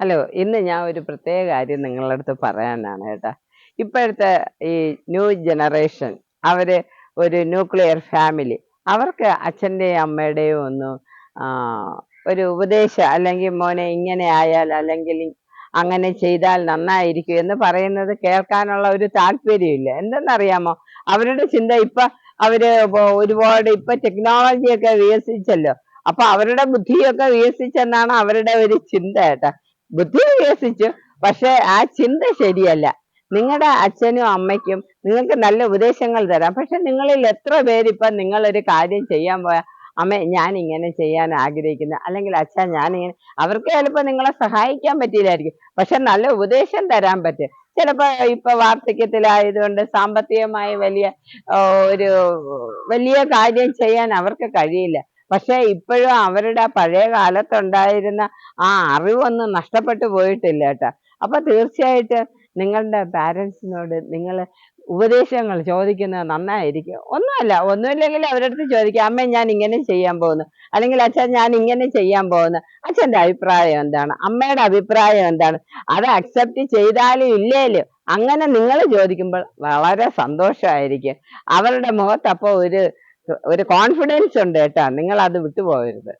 Hello ഇന്ന് ഞാൻ ഒരു പ്രത്യേക കാര്യം നിങ്ങളുടെ അടുത്ത് പറയാനാണ് കേട്ടോ. ഇപ്പോഴത്തെ ഈ ന്യൂ ജനറേഷൻ അവർ ഒരു ന്യൂക്ലിയർ ഫാമിലി അവർക്ക് അച്ഛന്റെയും അമ്മയുടെയും ഒന്നും ഒരു ഉപദേശം അല്ലെങ്കിൽ മോനെ ഇങ്ങനെ ആയാൽ അല്ലെങ്കിൽ അങ്ങനെ ചെയ്താൽ നന്നായിരിക്കും എന്ന് പറയുന്നത് കേൾക്കാനുള്ള ഒരു താല്പര്യമില്ല. എന്തെന്നറിയാമോ? അവരുടെ ചിന്ത ഇപ്പൊ അവർ ഇപ്പൊ ഒരുപാട് ഇപ്പൊ ടെക്നോളജിയൊക്കെ വികസിച്ചല്ലോ. അപ്പൊ അവരുടെ ബുദ്ധിയൊക്കെ വികസിച്ചെന്നാണ് അവരുടെ ഒരു ചിന്ത കേട്ടാ. ബുദ്ധി വികസിച്ചു പക്ഷെ ആ ചിന്ത ശരിയല്ല. നിങ്ങളുടെ അച്ഛനും അമ്മയ്ക്കും നിങ്ങൾക്ക് നല്ല ഉപദേശങ്ങൾ തരാം. പക്ഷെ നിങ്ങളിൽ എത്ര പേര് നിങ്ങളൊരു കാര്യം ചെയ്യാൻ പോയാൽ അമ്മ ഞാൻ ഇങ്ങനെ ചെയ്യാൻ ആഗ്രഹിക്കുന്നു. അല്ലെങ്കിൽ അച്ഛൻ ഞാൻ ഇങ്ങനെ അവർക്ക് ചിലപ്പോൾ നിങ്ങളെ സഹായിക്കാൻ പറ്റിയില്ലായിരിക്കും പക്ഷെ നല്ല ഉപദേശം തരാൻ പറ്റും. ചിലപ്പോൾ ഇപ്പൊ വാർദ്ധക്യത്തിലായതുകൊണ്ട് സാമ്പത്തികമായി വലിയ ഒരു വലിയ കാര്യം ചെയ്യാൻ അവർക്ക് കഴിയില്ല. പക്ഷെ ഇപ്പോഴും അവരുടെ പഴയ കാലത്തുണ്ടായിരുന്ന ആ അറിവൊന്നും നഷ്ടപ്പെട്ടു പോയിട്ടില്ല കേട്ടോ. അപ്പൊ തീർച്ചയായിട്ടും നിങ്ങളുടെ പാരൻസിനോട് നിങ്ങൾ ഉപദേശങ്ങൾ ചോദിക്കുന്നത് നന്നായിരിക്കും. ഒന്നുമല്ല ഒന്നുമില്ലെങ്കിൽ അവരുടെ അടുത്ത് ചോദിക്കുക അമ്മ ഞാൻ ഇങ്ങനെ ചെയ്യാൻ പോകുന്നു. അല്ലെങ്കിൽ അച്ഛൻ ഞാൻ ഇങ്ങനെ ചെയ്യാൻ പോകുന്നു. അച്ഛന്റെ അഭിപ്രായം എന്താണ്? അമ്മയുടെ അഭിപ്രായം എന്താണ്? അത് അക്സെപ്റ്റ് ചെയ്താലും ഇല്ലേലും അങ്ങനെ നിങ്ങൾ ചോദിക്കുമ്പോൾ വളരെ സന്തോഷമായിരിക്കും. അവരുടെ മുഖത്തപ്പോൾ ഒരു ഒരു കോൺഫിഡൻസ് ഉണ്ട് കേട്ടാ. നിങ്ങൾ അത് വിട്ടുപോകരുത്.